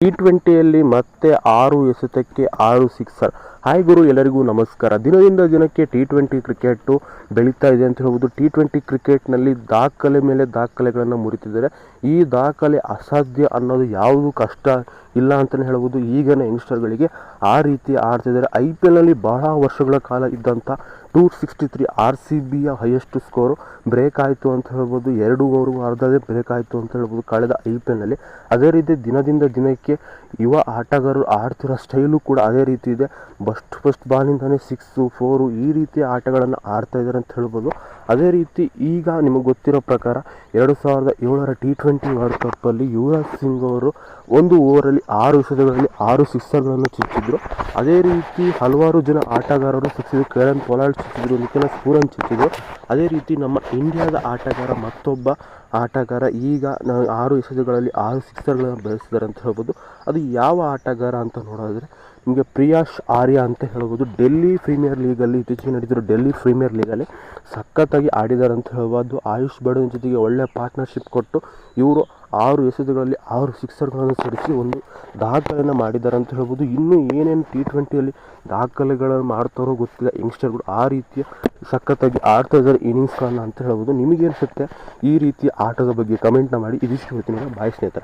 T ಟ್ವೆಂಟಿಯಲ್ಲಿ ಮತ್ತೆ ಆರು ಎಸೆತಕ್ಕೆ ಆರು ಸಿಕ್ಸರ್ ಹಾಯ್ ಗುರು, ಎಲ್ಲರಿಗೂ ನಮಸ್ಕಾರ. ದಿನದಿಂದ ದಿನಕ್ಕೆ ಟಿ ಟ್ವೆಂಟಿ ಕ್ರಿಕೆಟು ಬೆಳೀತಾ ಇದೆ ಅಂತ ಹೇಳ್ಬೋದು. ಟಿ ಟ್ವೆಂಟಿ ಕ್ರಿಕೆಟ್ನಲ್ಲಿ ದಾಖಲೆ ಮೇಲೆ ದಾಖಲೆಗಳನ್ನು ಮುರಿತಿದ್ದಾರೆ. ಈ ದಾಖಲೆ ಅಸಾಧ್ಯ ಅನ್ನೋದು ಯಾವುದು ಕಷ್ಟ ಇಲ್ಲ ಅಂತಲೇ ಹೇಳ್ಬೋದು. ಈಗಿನ ಯಂಗ್ಸ್ಟರ್ಗಳಿಗೆ ಆ ರೀತಿ ಆಡ್ತಿದ್ದಾರೆ ಐ ಪಿ ಎಲ್ನಲ್ಲಿ ಬಹಳ ವರ್ಷಗಳ ಕಾಲ ಇದ್ದಂಥ two sixty three R C ಬಿಯ highest score break ಆಯಿತು ಅಂತ ಹೇಳ್ಬೋದು. ಎರಡು ಓವರ್ ಅರ್ಧದೇ ಬ್ರೇಕ್ ಆಯಿತು ಅಂತ ಹೇಳ್ಬೋದು. ಕಳೆದ ಐ ಪಿ ಎಲ್ನಲ್ಲಿ ಅದೇ ರೀತಿ ದಿನದಿಂದ ದಿನಕ್ಕೆ ಯುವ ಆಟಗಾರರು ಆಡ್ತಿರೋ ಸ್ಟೈಲು ಕೂಡ ಅದೇ ರೀತಿ ಇದೆ. ಫಸ್ಟ್ ಫಸ್ಟ್ ಬಾಲಿಂದನೇ ಸಿಕ್ಸು ಫೋರು ಈ ರೀತಿ ಆಟಗಳನ್ನು ಆಡ್ತಾ ಇದ್ದಾರೆ ಅಂತ ಹೇಳ್ಬೋದು. ಅದೇ ರೀತಿ ಈಗ ನಿಮಗೆ ಗೊತ್ತಿರೋ ಪ್ರಕಾರ ಎರಡು ಸಾವಿರದ ಏಳರ ಟಿ ಟ್ವೆಂಟಿ ವರ್ಲ್ಡ್ ಕಪ್ಪಲ್ಲಿ ಯುವರಾಜ್ ಸಿಂಗ್ ಅವರು ಒಂದು ಓವರಲ್ಲಿ ಆರು ಎಸೆತಗಳಲ್ಲಿ ಆರು ಸಿಕ್ಸರ್ಗಳನ್ನು ಚುಚ್ಚಿದ್ರು. ಅದೇ ರೀತಿ ಹಲವಾರು ಜನ ಆಟಗಾರರು ಸಿಕ್ಸಿದ್ರು ಕೇರನ್ ಪೊಲಾಲ್ಡ್ ಚುಚ್ಚಿದ್ರು ನಿಖಿಲ ಸೂರನ್ ಚುಚ್ಚಿದ್ರು. ಅದೇ ರೀತಿ ನಮ್ಮ ಇಂಡಿಯಾದ ಆಟಗಾರ ಮತ್ತೊಬ್ಬ ಆಟಗಾರ ಈಗ ಆರು ಎಸೆತಗಳಲ್ಲಿ ಆರು ಸಿಕ್ಸರ್ಗಳನ್ನು ಬೆಳೆಸಿದ್ದಾರೆ ಅಂತ ಹೇಳ್ಬೋದು. ಅದು ಯಾವ ಆಟಗಾರ ಅಂತ ನೋಡೋದಾದ್ರೆ ನಿಮಗೆ ಪ್ರಿಯಾಶ್ ಆರ್ಯ ಅಂತ ಹೇಳ್ಬೋದು. ಡೆಲ್ಲಿ ಪ್ರೀಮಿಯರ್ ಲೀಗಲ್ಲಿ ಇತ್ತೀಚೆಗೆ ನಡೆದಿರೋ ಡೆಲ್ಲಿ ಪ್ರೀಮಿಯರ್ ಲೀಗಲ್ಲಿ ಸಖತ್ತಾಗಿ ಆಡಿದ್ದಾರೆ ಅಂತ ಹೇಳ್ಬೋದು. ಆಯುಷ್ ಬಡವನ ಜೊತೆಗೆ ಒಳ್ಳೆ ಪಾರ್ಟ್ನರ್ಶಿಪ್ ಕೊಟ್ಟು ಇವರು ಆರು ಎಸೆತಗಳಲ್ಲಿ ಆರು ಸಿಕ್ಸರ್ಗಳನ್ನು ಸಿಡಿಸಿ ಒಂದು ದಾಖಲೆಯನ್ನು ಮಾಡಿದ್ದಾರೆ ಅಂತ ಹೇಳ್ಬೋದು. ಇನ್ನೂ ಏನೇನು ಟಿ ಟ್ವೆಂಟಿಯಲ್ಲಿ ದಾಖಲೆಗಳನ್ನು ಮಾಡ್ತಾರೋ ಗೊತ್ತಿಲ್ಲ. ಯಂಗ್ಸ್ಟರ್ಗಳು ಆ ರೀತಿಯ ಸಖತ್ತಾಗಿ ಆಡ್ತಾ ಇದ್ದಾರೆ ಇನ್ನಿಂಗ್ಸ್ಗಳನ್ನು ಅಂತ ಹೇಳ್ಬೋದು. ನಿಮಗೇನು ಸತ್ಯ ಈ ರೀತಿಯ ಆಟದ ಬಗ್ಗೆ ಕಮೆಂಟ್ನ ಮಾಡಿ. ಇದಿಷ್ಟು ಹೇಳ್ತೀನಿ. ಬಾಯ್ ಸ್ನೇಹಿತರೆ.